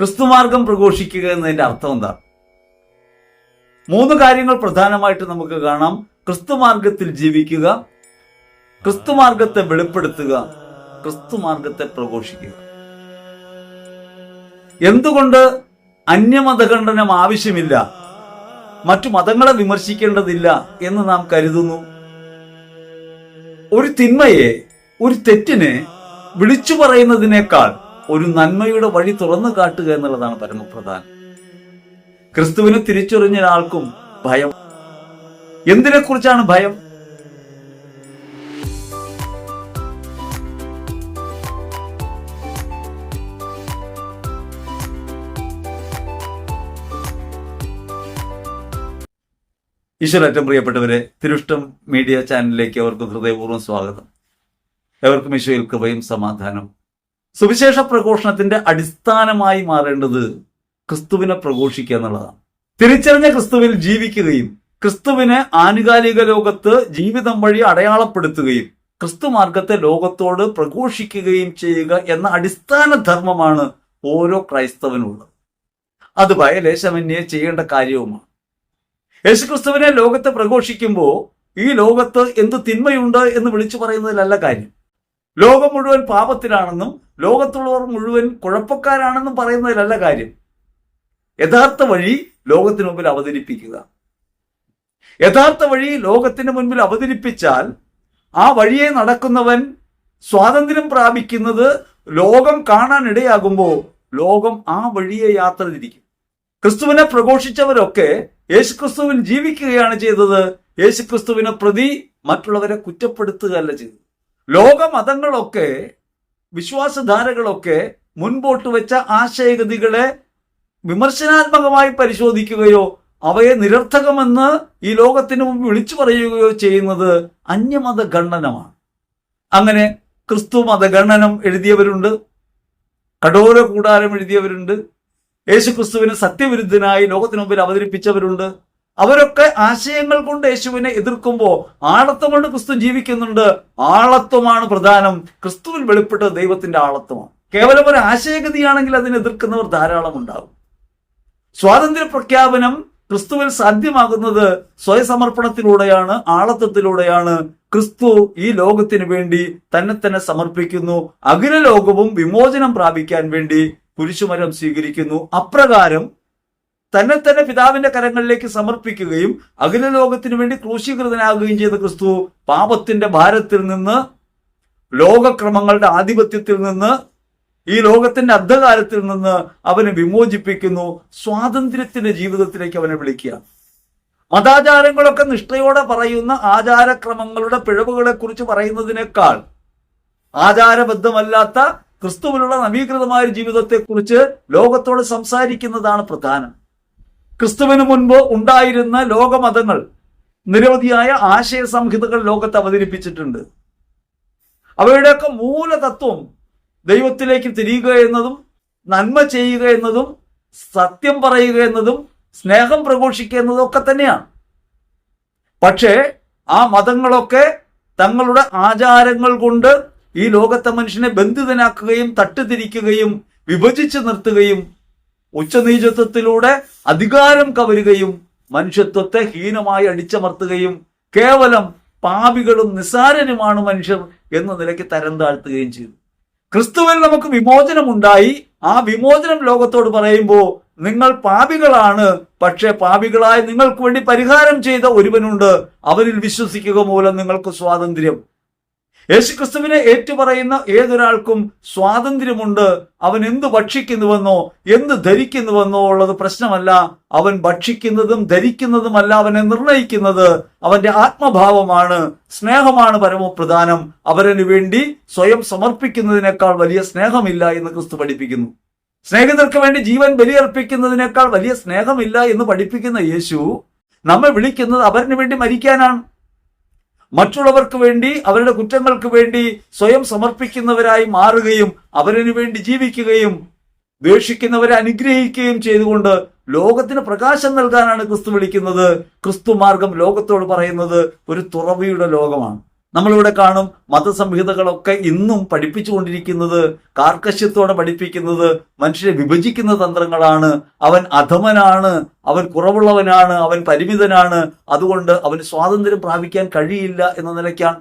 ക്രിസ്തുമാർഗം പ്രഘോഷിക്കുക എന്നതിന്റെ അർത്ഥം എന്താണ് മൂന്ന് കാര്യങ്ങൾ പ്രധാനമായിട്ട് നമുക്ക് കാണാം. ക്രിസ്തുമാർഗത്തിൽ ജീവിക്കുക ക്രിസ്തുമാർഗത്തെ വെളിപ്പെടുത്തുക ക്രിസ്തുമാർഗത്തെ പ്രഘോഷിക്കുക. എന്തുകൊണ്ട് അന്യമതഖണ്ഡനം ആവശ്യമില്ല? മറ്റു മതങ്ങളെ വിമർശിക്കേണ്ടതില്ല എന്ന് നാം കരുതുന്നു. ഒരു തിന്മയെ ഒരു തെറ്റിനെ വിളിച്ചു പറയുന്നതിനേക്കാൾ ഒരു നന്മയുടെ വഴി തുറന്നു കാട്ടുക എന്നുള്ളതാണ് പരമപ്രധാനം. ക്രിസ്തുവിനെ തിരിച്ചറിഞ്ഞ ഒരാൾക്കും ഭയം. എന്തിനെ കുറിച്ചാണ് ഭയം ഈശ്വരറ്റം പ്രിയപ്പെട്ടവരെ തിരുഷ്ടം മീഡിയ ചാനലിലേക്ക് അവർക്ക് ഹൃദയപൂർവം സ്വാഗതം. എവർക്കും ഈശോയിൽ കൃപയും സമാധാനം സുവിശേഷ പ്രഘോഷണത്തിന്റെ അടിസ്ഥാനമായി മാറേണ്ടത് ക്രിസ്തുവിനെ പ്രഘോഷിക്കുക എന്നുള്ളതാണ്. തിരിച്ചറിഞ്ഞ ക്രിസ്തുവിൽ ജീവിക്കുകയും ക്രിസ്തുവിനെ ആനുകാലിക ലോകത്ത് ജീവിതം വഴി അടയാളപ്പെടുത്തുകയും ക്രിസ്തു മാർഗത്തെ ലോകത്തോട് പ്രഘോഷിക്കുകയും ചെയ്യുക എന്ന അടിസ്ഥാന ധർമ്മമാണ് ഓരോ ക്രൈസ്തവനുള്ളത്. അത് വയലേശമന്യെ ചെയ്യേണ്ട കാര്യവുമാണ്. യേശുക്രിസ്തുവിനെ ലോകത്തെ പ്രഘോഷിക്കുമ്പോൾ ഈ ലോകത്ത് എന്ത് തിന്മയുണ്ട് എന്ന് വിളിച്ചു പറയുന്നതിലല്ല കാര്യം. ലോകം മുഴുവൻ പാപത്തിലാണെന്നും ലോകത്തുള്ളവർ മുഴുവൻ കുഴപ്പക്കാരാണെന്നും പറയുന്നതിലല്ല കാര്യം. യഥാർത്ഥ വഴി ലോകത്തിന് മുമ്പിൽ അവതരിപ്പിക്കുക. യഥാർത്ഥ വഴി ലോകത്തിന് മുൻപിൽ അവതരിപ്പിച്ചാൽ ആ വഴിയെ നടക്കുന്നവൻ സ്വാതന്ത്ര്യം പ്രാപിക്കുന്നത് ലോകം കാണാൻ ഇടയാകുമ്പോൾ ലോകം ആ വഴിയെ യാത്ര തിരിക്കും. ക്രിസ്തുവിനെ പ്രഘോഷിച്ചവരൊക്കെ യേശുക്രിസ്തുവിൽ ജീവിക്കുകയാണ് ചെയ്തത്. യേശുക്രിസ്തുവിനെ പ്രതി മറ്റുള്ളവരെ കുറ്റപ്പെടുത്തുകയല്ല ചെയ്തത്. ലോകമതങ്ങളൊക്കെ വിശ്വാസധാരകളൊക്കെ മുൻപോട്ട് വെച്ച ആശയഗതികളെ വിമർശനാത്മകമായി പരിശോധിക്കുകയോ അവയെ നിരർത്ഥകമെന്ന് ഈ ലോകത്തിന് മുമ്പ് വിളിച്ചു പറയുകയോ ചെയ്യുന്നത് അന്യമത ഖണ്ഡനമാണ് അങ്ങനെ ക്രിസ്തു മതഗണനം എഴുതിയവരുണ്ട് കഠോര കൂടാരം എഴുതിയവരുണ്ട് യേശു ക്രിസ്തുവിന് സത്യവിരുദ്ധനായി ലോകത്തിന് മുമ്പിൽ അവതരിപ്പിച്ചവരുണ്ട് അവരൊക്കെ ആശയങ്ങൾ കൊണ്ട് യേശുവിനെ എതിർക്കുമ്പോൾ ആളത്വം കൊണ്ട് ക്രിസ്തു ജീവിക്കുന്നുണ്ട്. ആളത്വമാണ് പ്രധാനം. ക്രിസ്തുവിൽ വെളിപ്പെട്ട ദൈവത്തിന്റെ ആളത്വമാണ് കേവലം ഒരു ആശയഗതിയാണെങ്കിൽ അതിനെ എതിർക്കുന്നവർ ധാരാളം ഉണ്ടാകും. സ്വാതന്ത്ര്യ പ്രഖ്യാപനം ക്രിസ്തുവിൽ സാധ്യമാകുന്നത് സ്വയസമർപ്പണത്തിലൂടെയാണ് ആളത്വത്തിലൂടെയാണ് ക്രിസ്തു ഈ ലോകത്തിന് വേണ്ടി തന്നെ തന്നെ സമർപ്പിക്കുന്നു. അഖില ലോകവും വിമോചനം പ്രാപിക്കാൻ വേണ്ടി കുരിശുമരം സ്വീകരിക്കുന്നു. അപ്രകാരം തന്നെ തന്നെ പിതാവിന്റെ കരങ്ങളിലേക്ക് സമർപ്പിക്കുകയും അഖില വേണ്ടി ക്രൂശീകൃതനാകുകയും ചെയ്ത ക്രിസ്തു പാപത്തിന്റെ ഭാരത്തിൽ നിന്ന് ലോകക്രമങ്ങളുടെ ആധിപത്യത്തിൽ നിന്ന് ഈ ലോകത്തിന്റെ അന്ധകാരത്തിൽ നിന്ന് അവനെ വിമോചിപ്പിക്കുന്നു. സ്വാതന്ത്ര്യത്തിന്റെ ജീവിതത്തിലേക്ക് അവനെ വിളിക്കുക. മതാചാരങ്ങളൊക്കെ നിഷ്ഠയോടെ പറയുന്ന ആചാരക്രമങ്ങളുടെ പിഴവുകളെ കുറിച്ച് പറയുന്നതിനേക്കാൾ ആചാരബദ്ധമല്ലാത്ത ക്രിസ്തുവിലുള്ള നവീകൃതമായ ജീവിതത്തെക്കുറിച്ച് ലോകത്തോട് സംസാരിക്കുന്നതാണ് പ്രധാനം. ക്രിസ്തുവിന് മുൻപ് ഉണ്ടായിരുന്ന ലോകമതങ്ങൾ നിരവധിയായ ആശയ സംഹിതകൾ ലോകത്ത് അവതരിപ്പിച്ചിട്ടുണ്ട്. അവയുടെയൊക്കെ മൂലതത്വം ദൈവത്തിലേക്ക് തിരിയുക എന്നതും നന്മ ചെയ്യുക എന്നതും സത്യം പറയുക എന്നതും സ്നേഹം പ്രഘോഷിക്കുക എന്നതും ഒക്കെ തന്നെയാണ്. പക്ഷേ ആ മതങ്ങളൊക്കെ തങ്ങളുടെ ആചാരങ്ങൾ കൊണ്ട് ഈ ലോകത്തെ മനുഷ്യനെ ബന്ധിതനാക്കുകയും തട്ടുതിരിക്കുകയും വിഭജിച്ചു നിർത്തുകയും ഉച്ചനീചത്വത്തിലൂടെ അധികാരം കവരുകയും മനുഷ്യത്വത്തെ ഹീനമായി അടിച്ചമർത്തുകയും കേവലം പാപികളും നിസാരനുമാണ് മനുഷ്യർ എന്ന നിലയ്ക്ക് തരം താഴ്ത്തുകയും ചെയ്തു. ക്രിസ്തുവിൽ നമുക്ക് വിമോചനമുണ്ടായി. ആ വിമോചനം ലോകത്തോട് പറയുമ്പോൾ നിങ്ങൾ പാപികളാണ് പക്ഷേ പാപികളായി നിങ്ങൾക്ക് വേണ്ടി പരിഹാരം ചെയ്ത ഒരുവനുണ്ട്. അവരിൽ വിശ്വസിക്കുക മൂലം നിങ്ങൾക്ക് സ്വാതന്ത്ര്യം. യേശുക്രിസ്തുവിനെ ഏറ്റുപറയുന്ന ഏതൊരാൾക്കും സ്വാതന്ത്ര്യമുണ്ട്. അവൻ എന്ത് ഭക്ഷിക്കുന്നുവെന്നോ എന്ത് ധരിക്കുന്നുവെന്നോ ഉള്ളത് പ്രശ്നമല്ല. അവൻ ഭക്ഷിക്കുന്നതും ധരിക്കുന്നതുമല്ല അവനെ നിർണയിക്കുന്നത്. അവന്റെ ആത്മഭാവമാണ് സ്നേഹമാണ് പരമപ്രധാനം. അവരന് വേണ്ടി സ്വയം സമർപ്പിക്കുന്നതിനേക്കാൾ വലിയ സ്നേഹമില്ല എന്ന് ക്രിസ്തു പഠിപ്പിക്കുന്നു. സ്നേഹിതർക്ക് വേണ്ടി ജീവൻ ബലിയർപ്പിക്കുന്നതിനേക്കാൾ വലിയ സ്നേഹമില്ല എന്ന് പഠിപ്പിക്കുന്ന യേശു നമ്മെ വിളിക്കുന്നത് അവരിന് വേണ്ടി മരിക്കാനാണ്. മറ്റുള്ളവർക്ക് വേണ്ടി അവരുടെ കുറ്റങ്ങൾക്ക് വേണ്ടി സ്വയം സമർപ്പിക്കുന്നവരായി മാറുകയും അവരിനു വേണ്ടി ജീവിക്കുകയും ദ്വേഷിക്കുന്നവരെ അനുഗ്രഹിക്കുകയും ചെയ്തുകൊണ്ട് ലോകത്തിന് പ്രകാശം നൽകാനാണ് ക്രിസ്തു വിളിക്കുന്നത്. ക്രിസ്തു മാർഗം ലോകത്തോട് പറയുന്നത് ഒരു തുറവിയുടെ ലോകമാണ്. നമ്മളിവിടെ കാണും മതസംഹിതകളൊക്കെ ഇന്നും പഠിപ്പിച്ചുകൊണ്ടിരിക്കുന്നത് കാർക്കശ്യത്തോടെ പഠിപ്പിക്കുന്നത് മനുഷ്യരെ വിഭജിക്കുന്ന തന്ത്രങ്ങളാണ്. അവൻ അധമനാണ് അവൻ കുറവുള്ളവനാണ് അവൻ പരിമിതനാണ്. അതുകൊണ്ട് അവന് സ്വാതന്ത്ര്യം പ്രാപിക്കാൻ കഴിയില്ല എന്ന നിലയ്ക്കാണ്.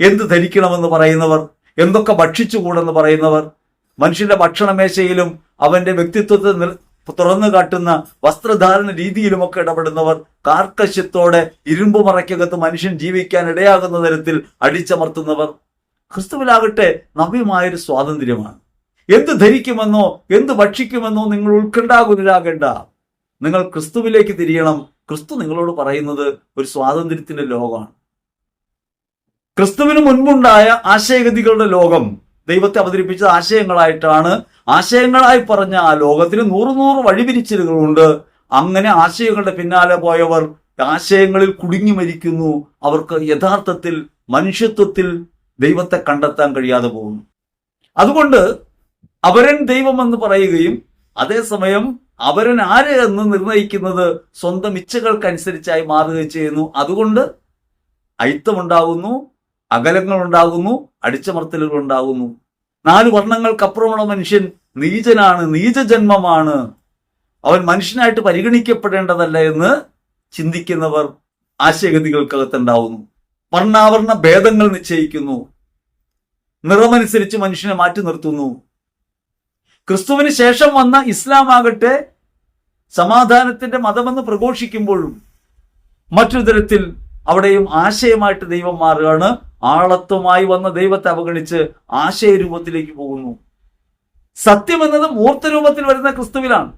എന്ത് ധരിക്കണമെന്ന് പറയുന്നവർ? എന്തൊക്കെ ഭക്ഷിച്ചുകൂടെന്ന് പറയുന്നവർ? മനുഷ്യന്റെ ഭക്ഷണമേശയിലും അവന്റെ വ്യക്തിത്വത്തെ തുറന്നു കാട്ടുന്ന വസ്ത്രധാരണ രീതിയിലുമൊക്കെ ഇടപെടുന്നവർ കാർക്കശ്യത്തോടെ ഇരുമ്പ് മറയ്ക്കകത്ത് മനുഷ്യൻ ജീവിക്കാൻ ഇടയാകുന്ന തരത്തിൽ അടിച്ചമർത്തുന്നവർ ക്രിസ്തുവിലാകട്ടെ നവ്യമായൊരു സ്വാതന്ത്ര്യമാണ്. എന്ത് ധരിക്കുമെന്നോ എന്ത് ഭക്ഷിക്കുമെന്നോ നിങ്ങൾ ഉത്കണ്ഠാകുലരാകേണ്ട നിങ്ങൾ ക്രിസ്തുവിലേക്ക് തിരിയണം. ക്രിസ്തു നിങ്ങളോട് പറയുന്നത് ഒരു സ്വാതന്ത്ര്യത്തിന്റെ ലോകമാണ്. ക്രിസ്തുവിന് മുൻപുണ്ടായ ആശയഗതികളുടെ ലോകം ദൈവത്തെ അവതരിപ്പിച്ച ആശയങ്ങളായിട്ടാണ് ആശയങ്ങളായി പറഞ്ഞ ആ ലോകത്തിന് നൂറ് നൂറ് വഴിപിരിച്ചിലുകളുണ്ട്. അങ്ങനെ ആശയങ്ങളുടെ പിന്നാലെ പോയവർ ആശയങ്ങളിൽ കുടുങ്ങി മരിക്കുന്നു. അവർക്ക് യഥാർത്ഥത്തിൽ മനുഷ്യത്വത്തിൽ ദൈവത്തെ കണ്ടെത്താൻ കഴിയാതെ പോകുന്നു. അതുകൊണ്ട് അവരൻ ദൈവമെന്ന് പറയുകയും അതേസമയം അവരൻ ആര് എന്ന് നിർണയിക്കുന്നത് സ്വന്തം ഇച്ഛകൾക്കനുസരിച്ചായി മാറുകയും ചെയ്യുന്നു. അതുകൊണ്ട് അയിത്തമുണ്ടാകുന്നു. അകലങ്ങൾ ഉണ്ടാകുന്നു അടിച്ചമർത്തലുകൾ ഉണ്ടാകുന്നു നാല് വർണങ്ങൾക്കപ്പുറമുള്ള മനുഷ്യൻ നീചനാണ് നീചജന്മമാണ്. അവൻ മനുഷ്യനായിട്ട് പരിഗണിക്കപ്പെടേണ്ടതല്ല എന്ന് ചിന്തിക്കുന്നവർ ആശയഗതികൾക്കകത്തുണ്ടാവുന്നു. വർണാവർണ ഭേദങ്ങൾ നിശ്ചയിക്കുന്നു. നിറമനുസരിച്ച് മനുഷ്യനെ മാറ്റി നിർത്തുന്നു. ക്രിസ്തുവിന് ശേഷം വന്ന ഇസ്ലാം ആകട്ടെ സമാധാനത്തിന്റെ മതമെന്ന് പ്രഘോഷിക്കുമ്പോഴും മറ്റൊരു തരത്തിൽ അവിടെയും ആശയമായിട്ട് ദൈവം മാറുകയാണ്. ആളത്വമായി വന്ന ദൈവത്തെ അവഗണിച്ച് ആശയരൂപത്തിലേക്ക് പോകുന്നു. സത്യം എന്നത് മൂർത്തരൂപത്തിൽ വരുന്ന ക്രിസ്തുവിലാണ്.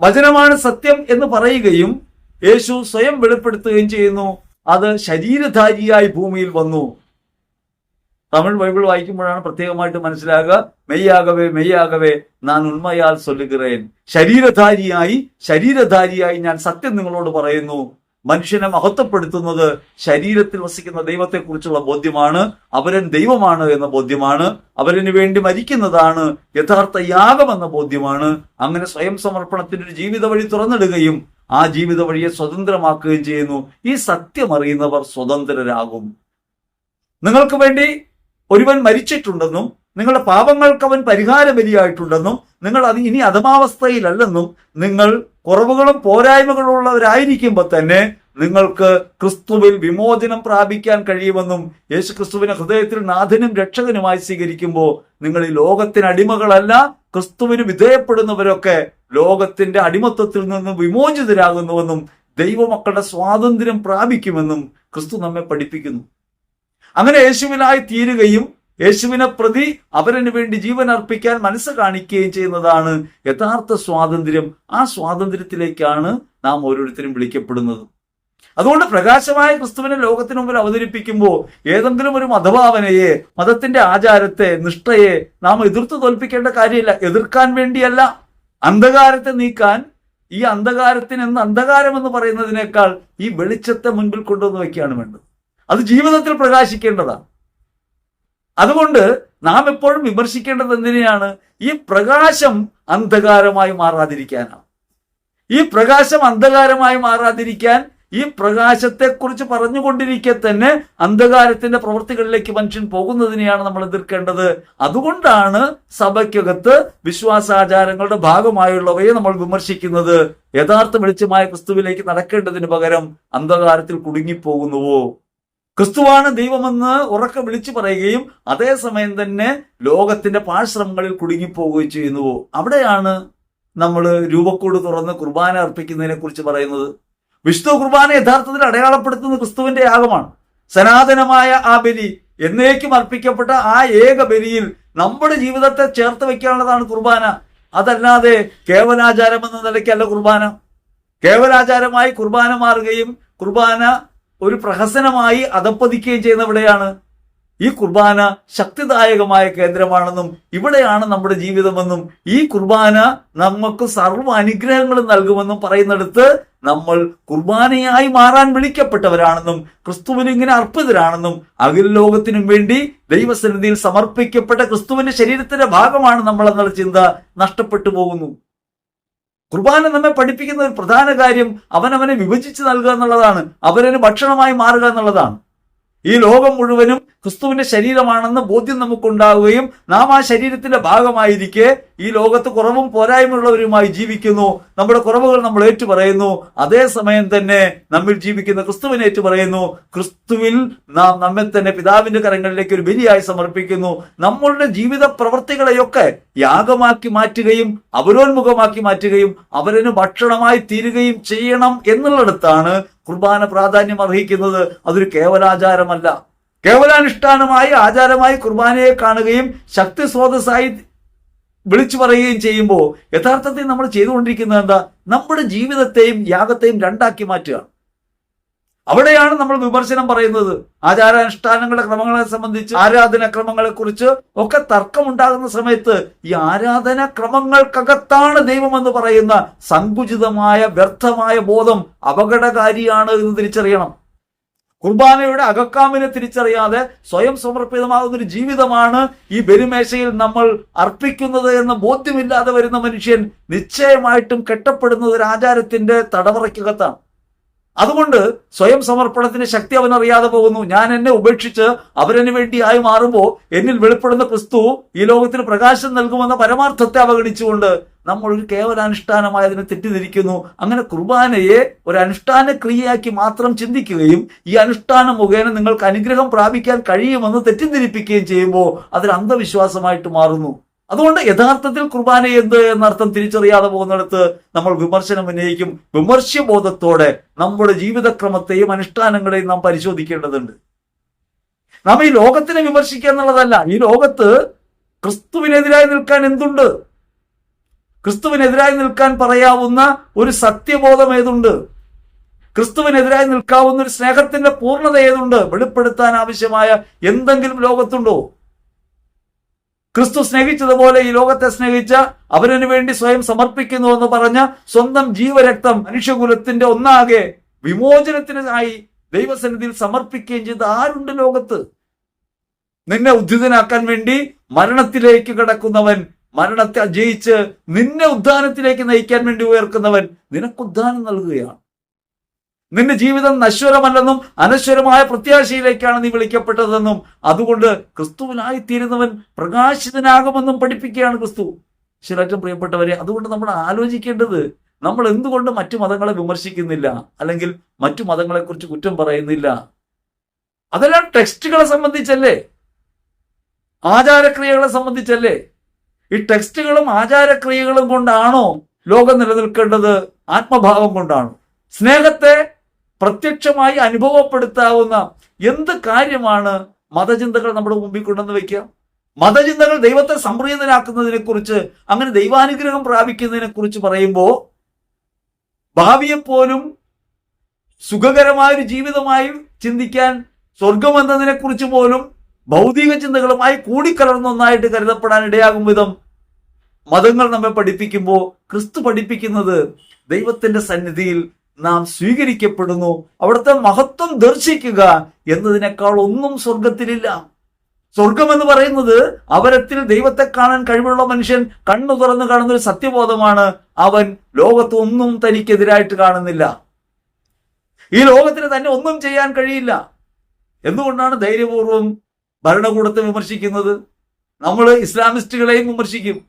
വചനമാണ് സത്യം എന്ന് പറയുകയും യേശു സ്വയം വെളിപ്പെടുത്തുകയും ചെയ്യുന്നു. അത് ശരീരധാരിയായി ഭൂമിയിൽ വന്നു. തമിഴ് ബൈബിൾ വായിക്കുമ്പോഴാണ് പ്രത്യേകമായിട്ട് മനസ്സിലാകുക മെയ്യാകവേ മെയ്യാകവേ നാൻ ഉണ്മയാൽ സൊല്ലുകിറേൻ ശരീരധാരിയായി ശരീരധാരിയായി ഞാൻ സത്യം നിങ്ങളോട് പറയുന്നു. മനുഷ്യനെ മഹത്വപ്പെടുത്തുന്നത് ശരീരത്തിൽ വസിക്കുന്ന ദൈവത്തെക്കുറിച്ചുള്ള ബോധ്യമാണ് അവരൻ ദൈവമാണ് എന്ന ബോധ്യമാണ് അവരന് വേണ്ടി മരിക്കുന്നതാണ് യഥാർത്ഥ യാഗം എന്ന ബോധ്യമാണ്. അങ്ങനെ സ്വയം സമർപ്പണത്തിന്റെ ഒരു ജീവിത വഴി തുറന്നിടുകയും ആ ജീവിത വഴിയെ സ്വതന്ത്രമാക്കുകയും ചെയ്യുന്നു. ഈ സത്യം അറിയുന്നവർ സ്വതന്ത്രരാകും. നിങ്ങൾക്ക് വേണ്ടി ഒരുവൻ മരിച്ചിട്ടുണ്ടെന്നും നിങ്ങളുടെ പാപങ്ങൾക്ക് അവൻ പരിഹാര ബലിയായിട്ടുണ്ടെന്നും നിങ്ങൾ അത് ഇനി അധമാവസ്ഥയിലല്ലെന്നും നിങ്ങൾ കുറവുകളും പോരായ്മകളും ഉള്ളവരായിരിക്കുമ്പോൾ തന്നെ നിങ്ങൾക്ക് ക്രിസ്തുവിൽ വിമോചനം പ്രാപിക്കാൻ കഴിയുമെന്നും യേശു ക്രിസ്തുവിനെ ഹൃദയത്തിൽ നാഥനും രക്ഷകനുമായി സ്വീകരിക്കുമ്പോൾ നിങ്ങൾ ഈ ലോകത്തിന് അടിമകളല്ല ക്രിസ്തുവിന് വിധേയപ്പെടുന്നവരൊക്കെ ലോകത്തിന്റെ അടിമത്വത്തിൽ നിന്ന് വിമോചിതരാകുന്നുവെന്നും ദൈവമക്കളുടെ സ്വാതന്ത്ര്യം പ്രാപിക്കുമെന്നും ക്രിസ്തു നമ്മെ പഠിപ്പിക്കുന്നു. അങ്ങനെ യേശുവിനായി തീരുകയും യേശുവിനെ പ്രതി അവരന് വേണ്ടി ജീവൻ അർപ്പിക്കാൻ മനസ്സ് കാണിക്കുകയും ചെയ്യുന്നതാണ് യഥാർത്ഥ സ്വാതന്ത്ര്യം. ആ സ്വാതന്ത്ര്യത്തിലേക്കാണ് നാം ഓരോരുത്തരും വിളിക്കപ്പെടുന്നത്. അതുകൊണ്ട് പ്രകാശമായ ക്രിസ്തുവിനെ ലോകത്തിന് മുമ്പിൽ അവതരിപ്പിക്കുമ്പോൾ ഏതെങ്കിലും ഒരു മതഭാവനയെ മതത്തിന്റെ ആചാരത്തെ നിഷ്ഠയെ നാം എതിർത്ത് തോൽപ്പിക്കേണ്ട കാര്യമില്ല. എതിർക്കാൻ വേണ്ടിയല്ല. അന്ധകാരത്തെ നീക്കാൻ ഈ അന്ധകാരത്തിന് എന്ന് അന്ധകാരം എന്ന് പറയുന്നതിനേക്കാൾ ഈ വെളിച്ചത്തെ മുൻപിൽ കൊണ്ടുവന്ന് വെക്കുകയാണ് വേണ്ടത്. അത് ജീവിതത്തിൽ പ്രകാശിക്കേണ്ടതാണ്. അതുകൊണ്ട് നാം എപ്പോഴും വിമർശിക്കേണ്ടത് എന്തിനെയാണ്? ഈ പ്രകാശം അന്ധകാരമായി മാറാതിരിക്കാനാണ്. ഈ പ്രകാശം അന്ധകാരമായി മാറാതിരിക്കാൻ ഈ പ്രകാശത്തെക്കുറിച്ച് പറഞ്ഞുകൊണ്ടിരിക്കെ തന്നെ അന്ധകാരത്തിന്റെ പ്രവൃത്തികളിലേക്ക് മനുഷ്യൻ പോകുന്നതിനെയാണ് നമ്മൾ എതിർക്കേണ്ടത്. അതുകൊണ്ടാണ് സഭയ്ക്കകത്ത് വിശ്വാസാചാരങ്ങളുടെ ഭാഗമായുള്ളവയെ നമ്മൾ വിമർശിക്കുന്നത്. യഥാർത്ഥ വെളിച്ചമായ ക്രിസ്തുവിലേക്ക് നടക്കേണ്ടതിന് പകരം അന്ധകാരത്തിൽ കുടുങ്ങിപ്പോകുന്നുവോ? ക്രിസ്തുവാണ് ദൈവമെന്ന് ഉറക്കെ വിളിച്ചു പറയുകയും അതേസമയം തന്നെ ലോകത്തിന്റെ പാഴ്ശ്രമങ്ങളിൽ കുടുങ്ങിപ്പോവുകയും ചെയ്യുന്നുവോ അവിടെയാണ് നമ്മൾ രൂപക്കൂട് തുറന്ന് കുർബാന അർപ്പിക്കുന്നതിനെ കുറിച്ച് പറയുന്നത്. വിഷ്ണു കുർബാന യഥാർത്ഥത്തിൽ അടയാളപ്പെടുത്തുന്ന ക്രിസ്തുവിന്റെ യാഗമാണ്. സനാതനമായ ആ ബലി എന്നേക്കും അർപ്പിക്കപ്പെട്ട ആ ഏക ബലിയിൽ നമ്മുടെ ജീവിതത്തെ ചേർത്ത് വെക്കാനുള്ളതാണ് കുർബാന. അതല്ലാതെ കേവലാചാരം എന്ന നിലയ്ക്കല്ല കുർബാന. കേവലാചാരമായി കുർബാന മാറുകയും കുർബാന ഒരു പ്രഹസനമായി അധപ്പതിക്കുകയും ചെയ്യുന്നവിടെയാണ് ഈ കുർബാന ശക്തിദായകമായ കേന്ദ്രമാണെന്നും ഇവിടെയാണ് നമ്മുടെ ജീവിതമെന്നും ഈ കുർബാന നമുക്ക് സർവ അനുഗ്രഹങ്ങളും നൽകുമെന്നും പറയുന്നിടത്ത് നമ്മൾ കുർബാനയായി മാറാൻ വിളിക്കപ്പെട്ടവരാണെന്നും ക്രിസ്തുവിന് ഇങ്ങനെ അർപ്പിതരാണെന്നും അഖില ലോകത്തിനും വേണ്ടി ദൈവസന്നിധിയിൽ സമർപ്പിക്കപ്പെട്ട ക്രിസ്തുവിന്റെ ശരീരത്തിന്റെ ഭാഗമാണ് നമ്മൾ എന്നുള്ള ചിന്ത നഷ്ടപ്പെട്ടു പോകുന്നു. കുർബാന നമ്മെ പഠിപ്പിക്കുന്ന ഒരു പ്രധാന കാര്യം അവനവനെ വിഭജിച്ച് നൽകുക എന്നുള്ളതാണ്. അവരൊരു ഭക്ഷണമായി മാറുക എന്നുള്ളതാണ്. ഈ ലോകം മുഴുവനും ക്രിസ്തുവിന്റെ ശരീരമാണെന്ന് ബോധ്യം നമുക്കുണ്ടാവുകയും നാം ആ ശരീരത്തിന്റെ ഭാഗമായിരിക്കെ ഈ ലോകത്ത് കുറവും പോരായ്മയുള്ളവരുമായി ജീവിക്കുന്നു. നമ്മുടെ കുറവുകൾ നമ്മൾ ഏറ്റുപറയുന്നു. അതേസമയം തന്നെ നമ്മിൽ ജീവിക്കുന്ന ക്രിസ്തുവിനെ ഏറ്റുപറയുന്നു. ക്രിസ്തുവിൽ നാം നമ്മെ തന്നെ പിതാവിന്റെ കരങ്ങളിലേക്ക് ഒരു ബലിയായി സമർപ്പിക്കുന്നു. നമ്മളുടെ ജീവിത പ്രവൃത്തികളെയൊക്കെ യാഗമാക്കി മാറ്റുകയും അവരോന്മുഖമാക്കി മാറ്റുകയും അവരനു ഭക്ഷണമായി തീരുകയും ചെയ്യണം എന്നുള്ളിടത്താണ് കുർബാന പ്രാധാന്യം അർഹിക്കുന്നത് അതൊരു കേവലാചാരമല്ല. കേവലാനുഷ്ഠാനമായി ആചാരമായി കുർബാനയെ കാണുകയും ശക്തി സ്രോതസ്സായി വിളിച്ചു പറയുകയും ചെയ്യുമ്പോൾ യഥാർത്ഥത്തിൽ നമ്മൾ ചെയ്തുകൊണ്ടിരിക്കുന്നത് എന്താ? നമ്മുടെ ജീവിതത്തെയും യാഗത്തെയും രണ്ടാക്കി മാറ്റുക. അവിടെയാണ് നമ്മൾ വിമർശനം പറയുന്നത്. ആചാരാനുഷ്ഠാനങ്ങളുടെ ക്രമങ്ങളെ സംബന്ധിച്ച് ആരാധനാക്രമങ്ങളെ കുറിച്ച് ഒക്കെ തർക്കമുണ്ടാകുന്ന സമയത്ത് ഈ ആരാധനാക്രമങ്ങൾക്കകത്താണ് ദൈവമെന്ന് പറയുന്ന സങ്കുചിതമായ വ്യർത്ഥമായ ബോധം അപകടകാരിയാണ് എന്ന് തിരിച്ചറിയണം. കുർബാനയുടെ അകക്കാമിനെ തിരിച്ചറിയാതെ സ്വയം സമർപ്പിതമാകുന്ന ഒരു ജീവിതമാണ് ഈ ബലിമേശയിൽ നമ്മൾ അർപ്പിക്കുന്നത് എന്ന ബോധ്യമില്ലാതെ വരുന്ന മനുഷ്യൻ നിശ്ചയമായിട്ടും കെട്ടപ്പെടുന്നത് ഒരു ആചാരത്തിന്റെ തടവറയ്ക്കകത്താണ്. അതുകൊണ്ട് സ്വയം സമർപ്പണത്തിന് ശക്തി അവൻ അറിയാതെ പോകുന്നു. ഞാൻ എന്നെ ഉപേക്ഷിച്ച് അവരന് വേണ്ടിയായി മാറുമ്പോൾ എന്നിൽ വെളിപ്പെടുന്ന ക്രിസ്തു ഈ ലോകത്തിന് പ്രകാശം നൽകുമെന്ന പരമാർത്ഥത്തെ അവഗണിച്ചുകൊണ്ട് നമ്മൾ ഒരു കേവല അനുഷ്ഠാനമായതിനെ തെറ്റിദ്ധരിക്കുന്നു. അങ്ങനെ കുർബാനയെ ഒരു അനുഷ്ഠാന ക്രിയയാക്കി മാത്രം ചിന്തിക്കുകയും ഈ അനുഷ്ഠാനം മുഖേന നിങ്ങൾക്ക് അനുഗ്രഹം പ്രാപിക്കാൻ കഴിയുമെന്ന് തെറ്റിദ്ധരിപ്പിക്കുകയും ചെയ്യുമ്പോൾ അതൊരു അന്ധവിശ്വാസമായിട്ട് മാറുന്നു. അതുകൊണ്ട് യഥാർത്ഥത്തിൽ കുർബാന എന്ത് എന്നർത്ഥം തിരിച്ചറിയാതെ പോകുന്നിടത്ത് നമ്മൾ വിമർശനം ഉന്നയിക്കും. വിമർശബോധത്തോടെ നമ്മുടെ ജീവിതക്രമത്തെയും അനുഷ്ഠാനങ്ങളെയും നാം പരിശോധിക്കേണ്ടതുണ്ട്. നാം ഈ ലോകത്തിനെ വിമർശിക്കുക എന്നുള്ളതല്ല. ഈ ലോകത്ത് ക്രിസ്തുവിനെതിരായി നിൽക്കാൻ എന്തുണ്ട്? ക്രിസ്തുവിനെതിരായി നിൽക്കാൻ പറയാവുന്ന ഒരു സത്യബോധം ഏതുണ്ട്? ക്രിസ്തുവിനെതിരായി നിൽക്കാവുന്ന ഒരു സ്നേഹത്തിന്റെ പൂർണത ഏതുണ്ട്? വെളിപ്പെടുത്താൻ ആവശ്യമായ എന്തെങ്കിലും ലോകത്തുണ്ടോ? ക്രിസ്തു സ്നേഹിച്ചതുപോലെ ഈ ലോകത്തെ സ്നേഹിച്ച അവരന് വേണ്ടി സ്വയം സമർപ്പിക്കുന്നു എന്ന് പറഞ്ഞ സ്വന്തം ജീവരക്തം മനുഷ്യകുലത്തിന്റെ ഒന്നാകെ വിമോചനത്തിനായി ദൈവസന്നിധിയിൽ സമർപ്പിക്കുകയും ചെയ്ത് ആരുണ്ട് ലോകത്ത്? നിന്നെ ഉദ്ധിതനാക്കാൻ വേണ്ടി മരണത്തിലേക്ക് കിടക്കുന്നവൻ മരണത്തെ ജയിച്ച് നിന്നെ ഉദ്ധാനത്തിലേക്ക് നയിക്കാൻ വേണ്ടി ഉയർക്കുന്നവൻ നിനക്ക് ഉദ്ധാനം നൽകുകയാണ്. നിന്റെ ജീവിതം നശ്വരമല്ലെന്നും അനശ്വരമായ പ്രത്യാശയിലേക്കാണ് നീ വിളിക്കപ്പെട്ടതെന്നും അതുകൊണ്ട് ക്രിസ്തുവിനായി തീരുന്നവൻ പ്രകാശിതനാകുമെന്നും പഠിപ്പിക്കുകയാണ് ക്രിസ്തു. ശരിയായിട്ടും പ്രിയപ്പെട്ടവരെ അതുകൊണ്ട് നമ്മൾ ആലോചിക്കേണ്ടത് നമ്മൾ എന്തുകൊണ്ട് മറ്റു മതങ്ങളെ വിമർശിക്കുന്നില്ല? അല്ലെങ്കിൽ മറ്റു മതങ്ങളെക്കുറിച്ച് കുറ്റം പറയുന്നില്ല? അതെല്ലാം ടെക്സ്റ്റുകളെ സംബന്ധിച്ചല്ലേ? ആചാരക്രിയകളെ സംബന്ധിച്ചല്ലേ? ഈ ടെക്സ്റ്റുകളും ആചാരക്രിയകളും കൊണ്ടാണോ ലോകം നിലനിൽക്കേണ്ടത്? ആത്മഭാവം കൊണ്ടാണോ? സ്നേഹത്തെ പ്രത്യക്ഷമായി അനുഭവപ്പെടുത്താവുന്ന എന്ത് കാര്യമാണ് മതചിന്തകൾ നമ്മുടെ മുമ്പിൽ കൊണ്ടുവന്ന് വെക്കുക? മതചിന്തകൾ ദൈവത്തെ സംപ്രീതനാക്കുന്നതിനെ കുറിച്ച് അങ്ങനെ ദൈവാനുഗ്രഹം പ്രാപിക്കുന്നതിനെ കുറിച്ച് പറയുമ്പോൾ ഭാവിയെപ്പോലും സുഖകരമായൊരു ജീവിതമായി ചിന്തിക്കാൻ സ്വർഗം എന്നതിനെ കുറിച്ച് പോലും ഭൗതിക ചിന്തകളുമായി കൂടിക്കലർന്ന ഒന്നായിട്ട് കരുതപ്പെടാൻ ഇടയാകും വിധം മതങ്ങൾ നമ്മെ പഠിപ്പിക്കുമ്പോൾ ക്രിസ്തു പഠിപ്പിക്കുന്നത് ദൈവത്തിന്റെ സന്നിധിയിൽ നാം സ്വീകരിക്കപ്പെടുന്നു. അവിടുത്തെ മഹത്വം ദർശിക്കുക എന്നതിനേക്കാൾ ഒന്നും സ്വർഗത്തിലില്ല സ്വർഗം എന്ന് പറയുന്നത് അവരത്തിൽ ദൈവത്തെ കാണാൻ കഴിവുള്ള മനുഷ്യൻ കണ്ണു തുറന്ന് കാണുന്ന ഒരു സത്യബോധമാണ്. അവൻ ലോകത്ത് ഒന്നും തനിക്കെതിരായിട്ട് കാണുന്നില്ല. ഈ ലോകത്തിന് തന്നെ ഒന്നും ചെയ്യാൻ കഴിയില്ല. എന്തുകൊണ്ടാണ് ധൈര്യപൂർവം ഭരണകൂടത്തെ വിമർശിക്കുന്നത്? നമ്മൾ ഇസ്ലാമിസ്റ്റുകളെയും വിമർശിക്കും.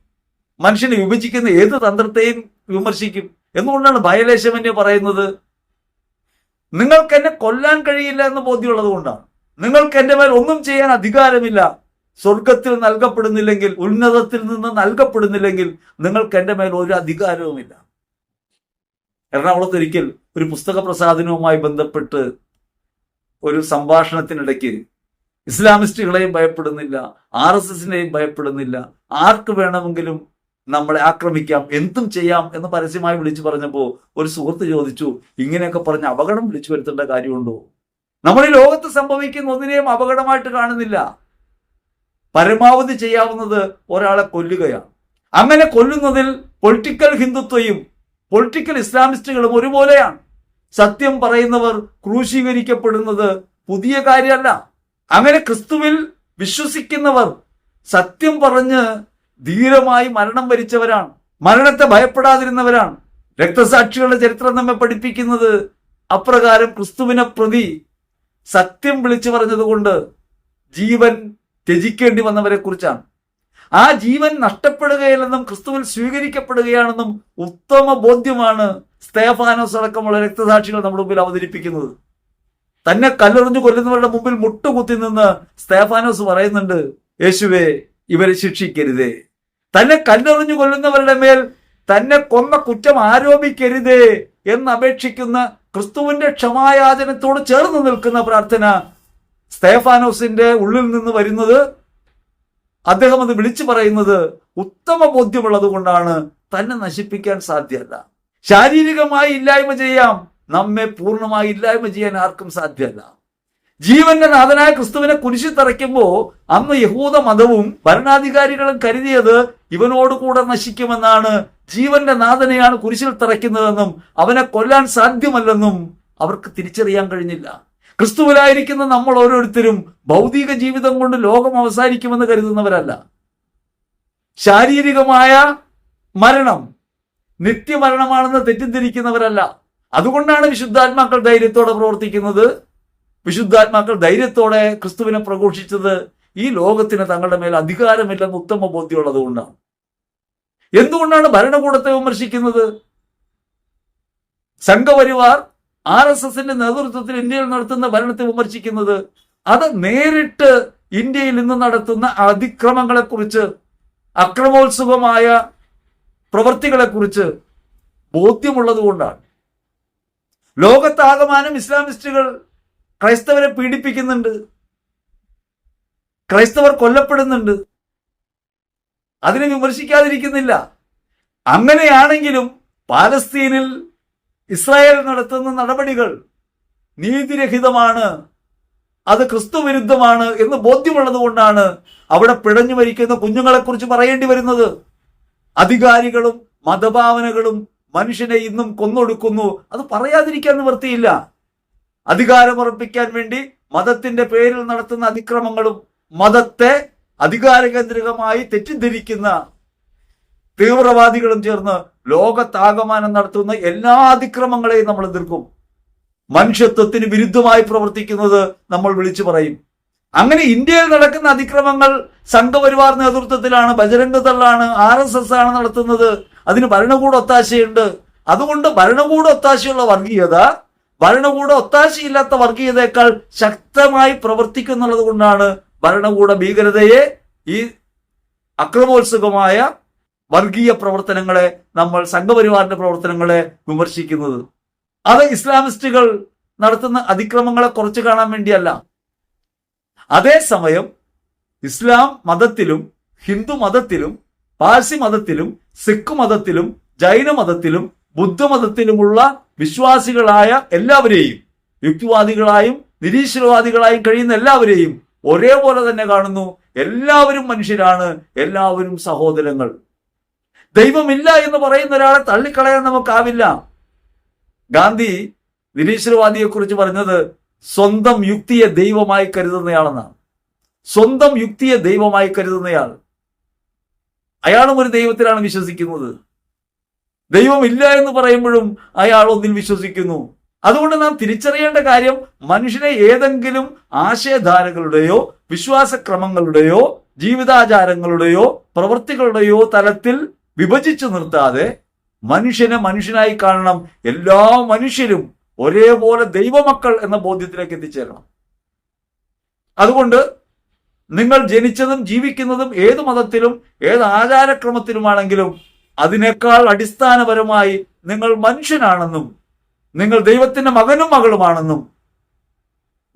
മനുഷ്യനെ വിഭജിക്കുന്ന ഏത് തന്ത്രത്തെയും വിമർശിക്കും. എന്തുകൊണ്ടാണ് ഭയലേശമന്യ പറയുന്നത്? നിങ്ങൾക്ക് എന്നെ കൊല്ലാൻ കഴിയില്ല എന്ന് ബോധ്യമുള്ളത് കൊണ്ടാണ്. നിങ്ങൾക്ക് എന്റെ മേൽ ഒന്നും ചെയ്യാൻ അധികാരമില്ല. സ്വർഗത്തിൽ നൽകപ്പെടുന്നില്ലെങ്കിൽ ഉന്നതത്തിൽ നിന്ന് നൽകപ്പെടുന്നില്ലെങ്കിൽ നിങ്ങൾക്ക് എന്റെ മേൽ ഒരു അധികാരവുമില്ല. എറണാകുളത്ത് ഒരിക്കൽ ഒരു പുസ്തക പ്രസാധനവുമായി ബന്ധപ്പെട്ട് ഒരു സംഭാഷണത്തിനിടയ്ക്ക് ഇസ്ലാമിസ്റ്റുകളെയും ഭയപ്പെടുന്നില്ല ആർ എസ് എസിനെയും ഭയപ്പെടുന്നില്ല. ആർക്ക് വേണമെങ്കിലും നമ്മളെ ആക്രമിക്കാം എന്തും ചെയ്യാം എന്ന് പരസ്യമായി വിളിച്ചു പറഞ്ഞപ്പോൾ ഒരു സുഹൃത്ത് ചോദിച്ചു ഇങ്ങനെയൊക്കെ പറഞ്ഞ് അപകടം വിളിച്ചു വരുത്തേണ്ട കാര്യമുണ്ടോ? നമ്മൾ ഈ ലോകത്ത് സംഭവിക്കുന്ന ഒന്നിനെയും അപകടമായിട്ട് കാണുന്നില്ല. പരമാവധി ചെയ്യാവുന്നത് ഒരാളെ കൊല്ലുകയാണ്. അങ്ങനെ കൊല്ലുന്നതിൽ പൊളിറ്റിക്കൽ ഹിന്ദുത്വയും പൊളിറ്റിക്കൽ ഇസ്ലാമിസ്റ്റുകളും ഒരുപോലെയാണ്. സത്യം പറയുന്നവർ ക്രൂശീകരിക്കപ്പെടുന്നത് പുതിയ കാര്യമല്ല. അങ്ങനെ ക്രിസ്തുവിൽ വിശ്വസിക്കുന്നവർ സത്യം പറഞ്ഞ് ധീരമായി മരണം വരിച്ചവരാണ്. മരണത്തെ ഭയപ്പെടാതിരുന്നവരാണ്. രക്തസാക്ഷികളുടെ ചരിത്രം നമ്മെ പഠിപ്പിക്കുന്നത് അപ്രകാരം ക്രിസ്തുവിനെ പ്രതി സത്യം വിളിച്ചു പറഞ്ഞതുകൊണ്ട് ജീവൻ ത്യജിക്കേണ്ടി വന്നവരെ കുറിച്ചാണ് ആ ജീവൻ നഷ്ടപ്പെടുകയില്ലെന്നും ക്രിസ്തുവിൽ സ്വീകരിക്കപ്പെടുകയാണെന്നും ഉത്തമ ബോധ്യമാണ് സ്തേഫാനോസ് അടക്കമുള്ള രക്തസാക്ഷികൾ നമ്മുടെ മുമ്പിൽ അവതരിപ്പിക്കുന്നത്. തന്നെ കല്ലെറിഞ്ഞു കൊല്ലുന്നവരുടെ മുമ്പിൽ മുട്ടുകുത്തി നിന്ന് സ്തേഫാനോസ് പറയുന്നുണ്ട് യേശുവെ ഇവരെ ശിക്ഷിക്കരുതേ. തന്നെ കല്ലെറിഞ്ഞു കൊല്ലുന്നവരുടെ മേൽ തന്നെ കൊന്ന കുറ്റം ആരോപിക്കരുതേ എന്ന് അപേക്ഷിക്കുന്ന ക്രിസ്തുവിന്റെ ക്ഷമായാചനത്തോട് ചേർന്ന് നിൽക്കുന്ന പ്രാർത്ഥന സ്തേഫാനോസിന്റെ ഉള്ളിൽ നിന്ന് വരുന്നത് അദ്ദേഹം അത് വിളിച്ചു പറയുന്നത് ഉത്തമ ബോധ്യമുള്ളത് കൊണ്ടാണ് തന്നെ നശിപ്പിക്കാൻ സാധ്യല്ല. ശാരീരികമായി ഇല്ലായ്മ ചെയ്യാം. നമ്മെ പൂർണമായി ഇല്ലായ്മ ചെയ്യാൻ ആർക്കും സാധ്യമല്ല ജീവന്റെ നാഥനായ ക്രിസ്തുവിനെ കുരിശി തറയ്ക്കുമ്പോൾ അന്ന് യഹൂദ മതവും ഭരണാധികാരികളും കരുതിയത് ഇവനോട് കൂടെ നശിക്കുമെന്നാണ്. ജീവന്റെ നാഥനെയാണ് കുരിശിൽ തറയ്ക്കുന്നതെന്നും അവനെ കൊല്ലാൻ സാധ്യമല്ലെന്നും അവർക്ക് തിരിച്ചറിയാൻ കഴിഞ്ഞില്ല. ക്രിസ്തുവിലായിരിക്കുന്ന നമ്മൾ ഓരോരുത്തരും ഭൗതിക ജീവിതം കൊണ്ട് ലോകം അവസാനിക്കുമെന്ന് കരുതുന്നവരല്ല. ശാരീരികമായ മരണം നിത്യമരണമാണെന്ന് തെറ്റിദ്ധരിക്കുന്നവരല്ല. അതുകൊണ്ടാണ് വിശുദ്ധാത്മാക്കൾ ധൈര്യത്തോടെ പ്രവർത്തിക്കുന്നത്. വിശുദ്ധാത്മാക്കൾ ധൈര്യത്തോടെ ക്രിസ്തുവിനെ പ്രഘോഷിച്ചത് ഈ ലോകത്തിന് തങ്ങളുടെ മേൽ അധികാരമില്ലെന്ന് ഉത്തമ ബോധ്യമുള്ളത് കൊണ്ടാണ്. എന്തുകൊണ്ടാണ് ഭരണകൂടത്തെ വിമർശിക്കുന്നത്? സംഘപരിവാർ ആർ എസ് എസിന്റെ നേതൃത്വത്തിൽ ഇന്ത്യയിൽ നടത്തുന്ന ഭരണത്തെ വിമർശിക്കുന്നത് അത് നേരിട്ട് ഇന്ത്യയിൽ ഇന്ന് നടത്തുന്ന അതിക്രമങ്ങളെക്കുറിച്ച് അക്രമോത്സുകമായ പ്രവൃത്തികളെക്കുറിച്ച് ബോധ്യമുള്ളത് കൊണ്ടാണ്. ലോകത്താകമാനം ഇസ്ലാമിസ്റ്റുകൾ ക്രൈസ്തവരെ പീഡിപ്പിക്കുന്നുണ്ട്. ക്രൈസ്തവർ കൊല്ലപ്പെടുന്നുണ്ട്. അതിനെ വിമർശിക്കാതിരിക്കുന്നില്ല. അങ്ങനെയാണെങ്കിലും പാലസ്തീനിൽ ഇസ്രായേൽ നടത്തുന്ന നടപടികൾ നീതിരഹിതമാണ്. അത് ക്രിസ്തു വിരുദ്ധമാണ് എന്ന് ബോധ്യമുള്ളത് കൊണ്ടാണ് അവിടെ പിഴഞ്ഞു മരിക്കുന്ന കുഞ്ഞുങ്ങളെക്കുറിച്ച് പറയേണ്ടി വരുന്നത്. അധികാരികളും മതഭാവനകളും മനുഷ്യനെ ഇന്നും കൊന്നൊടുക്കുന്നു. അത് പറയാതിരിക്കാൻ നിവൃത്തിയില്ല. അധികാരമുറപ്പിക്കാൻ വേണ്ടി മതത്തിന്റെ പേരിൽ നടത്തുന്ന അതിക്രമങ്ങളും മതത്തെ അധികാരകേന്ദ്രികമായി തെറ്റിദ്ധരിക്കുന്ന തീവ്രവാദികളും ചേർന്ന് ലോകത്താകമാനം നടത്തുന്ന എല്ലാ അതിക്രമങ്ങളെയും നമ്മൾ എതിർക്കും. മനുഷ്യത്വത്തിന് വിരുദ്ധമായി പ്രവർത്തിക്കുന്നത് നമ്മൾ വിളിച്ചു പറയും. അങ്ങനെ ഇന്ത്യയിൽ നടക്കുന്ന അതിക്രമങ്ങൾ സംഘപരിവാർ നേതൃത്വത്തിലാണ് ബജരംഗ ആർ എസ് എസ് ആണ് നടത്തുന്നത്. അതിന് ഭരണകൂട ഒത്താശയുണ്ട്. അതുകൊണ്ട് ഭരണകൂട ഒത്താശയുള്ള വർഗീയത ഭരണകൂട ഒത്താശയില്ലാത്ത വർഗീയതയേക്കാൾ ശക്തമായി പ്രവർത്തിക്കുന്നുള്ളത് കൊണ്ടാണ് ഭരണകൂട ഭീകരതയെ ഈ അക്രമോത്സുകമായ വർഗീയ പ്രവർത്തനങ്ങളെ നമ്മൾ സംഘപരിവാറിന്റെ പ്രവർത്തനങ്ങളെ വിമർശിക്കുന്നത്. അത് ഇസ്ലാമിസ്റ്റുകൾ നടത്തുന്ന അതിക്രമങ്ങളെ കുറച്ച് കാണാൻ വേണ്ടിയല്ല. അതേസമയം ഇസ്ലാം മതത്തിലും ഹിന്ദു മതത്തിലും പാഴ്സി മതത്തിലും സിഖ് മതത്തിലും ജൈന മതത്തിലും ബുദ്ധമതത്തിലുമുള്ള വിശ്വാസികളായ എല്ലാവരെയും യുക്തിവാദികളായും നിരീശ്വരവാദികളായും കഴിയുന്ന എല്ലാവരെയും ഒരേപോലെ തന്നെ കാണുന്നു. എല്ലാവരും മനുഷ്യരാണ് എല്ലാവരും സഹോദരങ്ങൾ. ദൈവമില്ല എന്ന് പറയുന്ന ഒരാളെ തള്ളിക്കളയാൻ നമുക്കാവില്ല. ഗാന്ധി നിരീശ്വരവാദിയെക്കുറിച്ച് പറഞ്ഞത് സ്വന്തം യുക്തിയെ ദൈവമായി കരുതുന്നയാളെന്നാണ്. സ്വന്തം യുക്തിയെ ദൈവമായി കരുതുന്നയാൾ. അയാളും ഒരു ദൈവത്തിലാണ് വിശ്വസിക്കുന്നത്. ദൈവമില്ല എന്ന് പറയുമ്പോഴും അയാൾ ഒന്നിൽ വിശ്വസിക്കുന്നു. അതുകൊണ്ട് നാം തിരിച്ചറിയേണ്ട കാര്യം മനുഷ്യനെ ഏതെങ്കിലും ആശയധാരകളുടെയോ വിശ്വാസക്രമങ്ങളുടെയോ ജീവിതാചാരങ്ങളുടെയോ പ്രവൃത്തികളുടെയോ തലത്തിൽ വിഭജിച്ചു നിർത്താതെ മനുഷ്യനെ മനുഷ്യനായി കാണണം. എല്ലാ മനുഷ്യരും ഒരേപോലെ ദൈവമക്കൾ എന്ന ബോധ്യത്തിലേക്ക് എത്തിച്ചേരണം. അതുകൊണ്ട് നിങ്ങൾ ജനിച്ചതും ജീവിക്കുന്നതും ഏത് മതത്തിലും ഏത് ആചാരക്രമത്തിലുമാണെങ്കിലും അതിനേക്കാൾ അടിസ്ഥാനപരമായി നിങ്ങൾ മനുഷ്യനാണെന്നും നിങ്ങൾ ദൈവത്തിന്റെ മകനും മകളുമാണെന്നും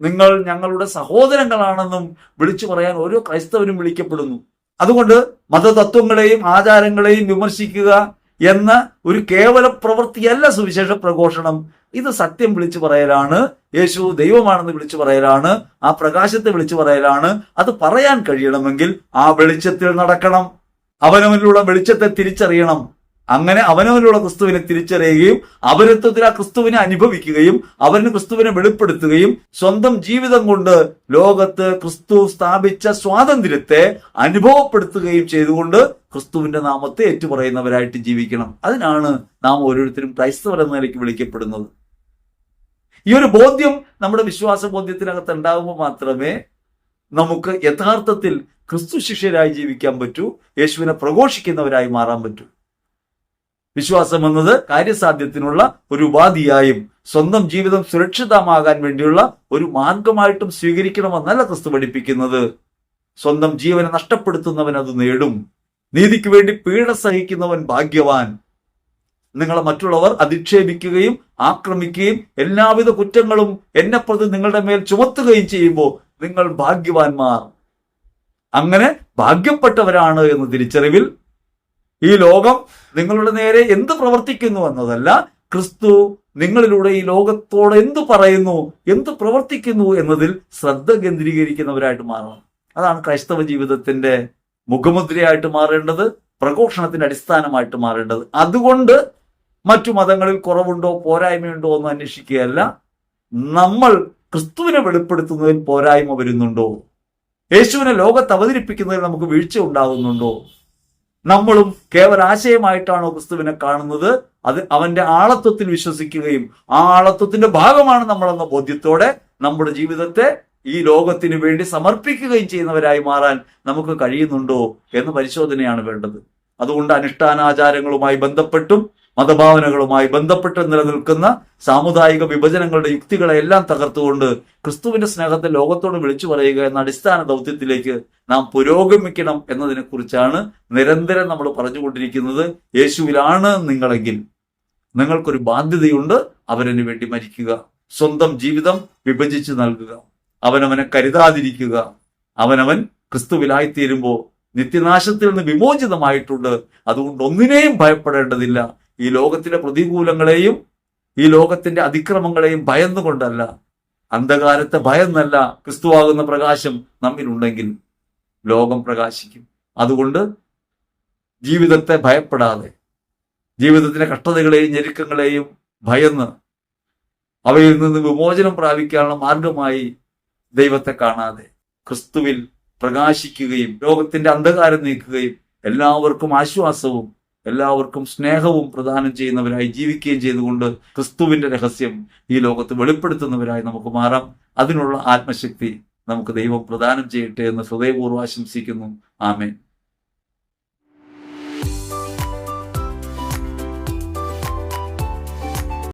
നിങ്ങൾ ഞങ്ങളുടെ സഹോദരങ്ങളാണെന്നും വിളിച്ചു പറയാൻ ഓരോ ക്രൈസ്തവനും വിളിക്കപ്പെടുന്നു. അതുകൊണ്ട് മതതത്വങ്ങളെയും ആചാരങ്ങളെയും വിമർശിക്കുക എന്ന ഒരു കേവല പ്രവൃത്തിയല്ല സുവിശേഷ പ്രഘോഷണം. ഇത് സത്യം വിളിച്ചു പറയലാണ് യേശു ദൈവമാണെന്ന് വിളിച്ചു പറയലാണ് ആ പ്രകാശത്തെ വിളിച്ചു പറയലാണ്. അത് പറയാൻ കഴിയണമെങ്കിൽ ആ വെളിച്ചത്തിൽ നടക്കണം. അവനവനിലുള്ള വെളിച്ചത്തെ തിരിച്ചറിയണം. അങ്ങനെ അവനവനിലൂടെ ക്രിസ്തുവിനെ തിരിച്ചറിയുകയും അവരത്വത്തിൽ ആ ക്രിസ്തുവിനെ അനുഭവിക്കുകയും അവന് ക്രിസ്തുവിനെ വെളിപ്പെടുത്തുകയും സ്വന്തം ജീവിതം കൊണ്ട് ലോകത്ത് ക്രിസ്തു സ്ഥാപിച്ച സ്വാതന്ത്ര്യത്തെ അനുഭവപ്പെടുത്തുകയും ചെയ്തുകൊണ്ട് ക്രിസ്തുവിന്റെ നാമത്തെ ഏറ്റുപറയുന്നവരായിട്ട് ജീവിക്കണം. അതിനാണ് നാം ഓരോരുത്തരും ക്രൈസ്തവർ എന്ന നിലയ്ക്ക് വിളിക്കപ്പെടുന്നത്. ഈ ഒരു ബോധ്യം നമ്മുടെ വിശ്വാസ ബോധ്യത്തിനകത്ത് ഉണ്ടാകുമ്പോൾ മാത്രമേ നമുക്ക് യഥാർത്ഥത്തിൽ ക്രിസ്തു ശിഷ്യരായി ജീവിക്കാൻ പറ്റൂ യേശുവിനെ പ്രഘോഷിക്കുന്നവരായി മാറാൻ പറ്റൂ. വിശ്വാസം എന്നത് കാര്യസാധ്യത്തിനുള്ള ഒരു ഉപാധിയായും സ്വന്തം ജീവിതം സുരക്ഷിതമാകാൻ വേണ്ടിയുള്ള ഒരു മാർഗമായിട്ടും സ്വീകരിക്കണമെന്നല്ല ക്രിസ്തു പഠിപ്പിക്കുന്നത്. സ്വന്തം ജീവനെ നഷ്ടപ്പെടുത്തുന്നവൻ അത് നേടും. നീതിക്ക് വേണ്ടി പീഡ സഹിക്കുന്നവൻ ഭാഗ്യവാൻ. നിങ്ങളെ മറ്റുള്ളവർ അധിക്ഷേപിക്കുകയും ആക്രമിക്കുകയും എല്ലാവിധ കുറ്റങ്ങളും എന്നെ നിങ്ങളുടെ മേൽ ചുമത്തുകയും ചെയ്യുമ്പോൾ നിങ്ങൾ ഭാഗ്യവാന്മാർ. അങ്ങനെ ഭാഗ്യപ്പെട്ടവരാണ് എന്ന തിരിച്ചറിവിൽ ഈ ലോകം നിങ്ങളുടെ നേരെ എന്ത് പ്രവർത്തിക്കുന്നു എന്നതല്ല ക്രിസ്തു നിങ്ങളിലൂടെ ഈ ലോകത്തോട് എന്ത് പറയുന്നു എന്ത് പ്രവർത്തിക്കുന്നു എന്നതിൽ ശ്രദ്ധ കേന്ദ്രീകരിക്കുന്നവരായിട്ട് മാറണം. അതാണ് ക്രൈസ്തവ ജീവിതത്തിന്റെ മുഖമുദ്രയായിട്ട് മാറേണ്ടത് പ്രഘോഷണത്തിന്റെ അടിസ്ഥാനമായിട്ട് മാറേണ്ടത്. അതുകൊണ്ട് മറ്റു മതങ്ങളിൽ കുറവുണ്ടോ പോരായ്മയുണ്ടോ എന്ന് അന്വേഷിക്കുകയല്ല. നമ്മൾ ക്രിസ്തുവിനെ വെളിപ്പെടുത്തുന്നതിൽ പോരായ്മ വരുന്നുണ്ടോ? യേശുവിനെ ലോകത്ത് അവതരിപ്പിക്കുന്നതിൽ നമുക്ക് വീഴ്ച ഉണ്ടാകുന്നുണ്ടോ? നമ്മളും കേവലാശയമായിട്ടാണോ ക്രിസ്തുവിനെ കാണുന്നത്? അത് അവന്റെ ആളത്വത്തിൽ വിശ്വസിക്കുകയും ആ ആളത്വത്തിന്റെ ഭാഗമാണ് നമ്മളെന്ന ബോധ്യത്തോടെ നമ്മുടെ ജീവിതത്തെ ഈ ലോകത്തിന് വേണ്ടി സമർപ്പിക്കുകയും ചെയ്യുന്നവരായി മാറാൻ നമുക്ക് കഴിയുന്നുണ്ടോ എന്ന് പരിശോധനയാണ് വേണ്ടത്. അതുകൊണ്ട് അനുഷ്ഠാനാചാരങ്ങളുമായി ബന്ധപ്പെട്ടും മതഭാവനകളുമായി ബന്ധപ്പെട്ട് നിലനിൽക്കുന്ന സാമുദായിക വിഭജനങ്ങളുടെ യുക്തികളെ എല്ലാം തകർത്തുകൊണ്ട് ക്രിസ്തുവിന്റെ സ്നേഹത്തെ ലോകത്തോട് വിളിച്ചു പറയുക എന്ന അടിസ്ഥാന ദൗത്യത്തിലേക്ക് നാം പുരോഗമിക്കണം എന്നതിനെ കുറിച്ചാണ് നിരന്തരം നമ്മൾ പറഞ്ഞുകൊണ്ടിരിക്കുന്നത്. യേശുവിലാണ് നിങ്ങളെങ്കിൽ. നിങ്ങൾക്കൊരു ബാധ്യതയുണ്ട്. അവരന് വേണ്ടി മരിക്കുക. സ്വന്തം ജീവിതം വിഭജിച്ച് നൽകുക. അവനവനെ കരുതാതിരിക്കുക. അവനവൻ ക്രിസ്തുവിലായിത്തീരുമ്പോൾ നിത്യനാശത്തിൽ നിന്ന് വിമോചിതമായിട്ടുണ്ട്. അതുകൊണ്ട് ഒന്നിനെയും ഭയപ്പെടേണ്ടതില്ല. ഈ ലോകത്തിലെ പ്രതികൂലങ്ങളെയും ഈ ലോകത്തിന്റെ അതിക്രമങ്ങളെയും ഭയന്നുകൊണ്ടല്ല അന്ധകാരത്തെ ഭയന്നല്ല ക്രിസ്തുവാകുന്ന പ്രകാശം നമ്മിലുണ്ടെങ്കിൽ ലോകം പ്രകാശിക്കും. അതുകൊണ്ട് ജീവിതത്തെ ഭയപ്പെടാതെ ജീവിതത്തിലെ കഷ്ടതകളെയും ഞെരുക്കങ്ങളെയും ഭയന്ന് അവയിൽ നിന്ന് വിമോചനം പ്രാപിക്കാനുള്ള മാർഗമായി ദൈവത്തെ കാണാതെ ക്രിസ്തുവിൽ പ്രകാശിക്കുകയും ലോകത്തിന്റെ അന്ധകാരം നീക്കുകയും എല്ലാവർക്കും ആശ്വാസവും എല്ലാവർക്കും സ്നേഹവും പ്രദാനം ചെയ്യുന്നവരായി ജീവിക്കുകയും ചെയ്തുകൊണ്ട് ക്രിസ്തുവിന്റെ രഹസ്യം ഈ ലോകത്ത് വെളിപ്പെടുത്തുന്നവരായി നമുക്ക് മാറാം. അതിനുള്ള ആത്മശക്തി നമുക്ക് ദൈവം പ്രദാനം ചെയ്യട്ടെ എന്ന് ഹൃദയപൂർവം ആശംസിക്കുന്നു. ആമേൻ.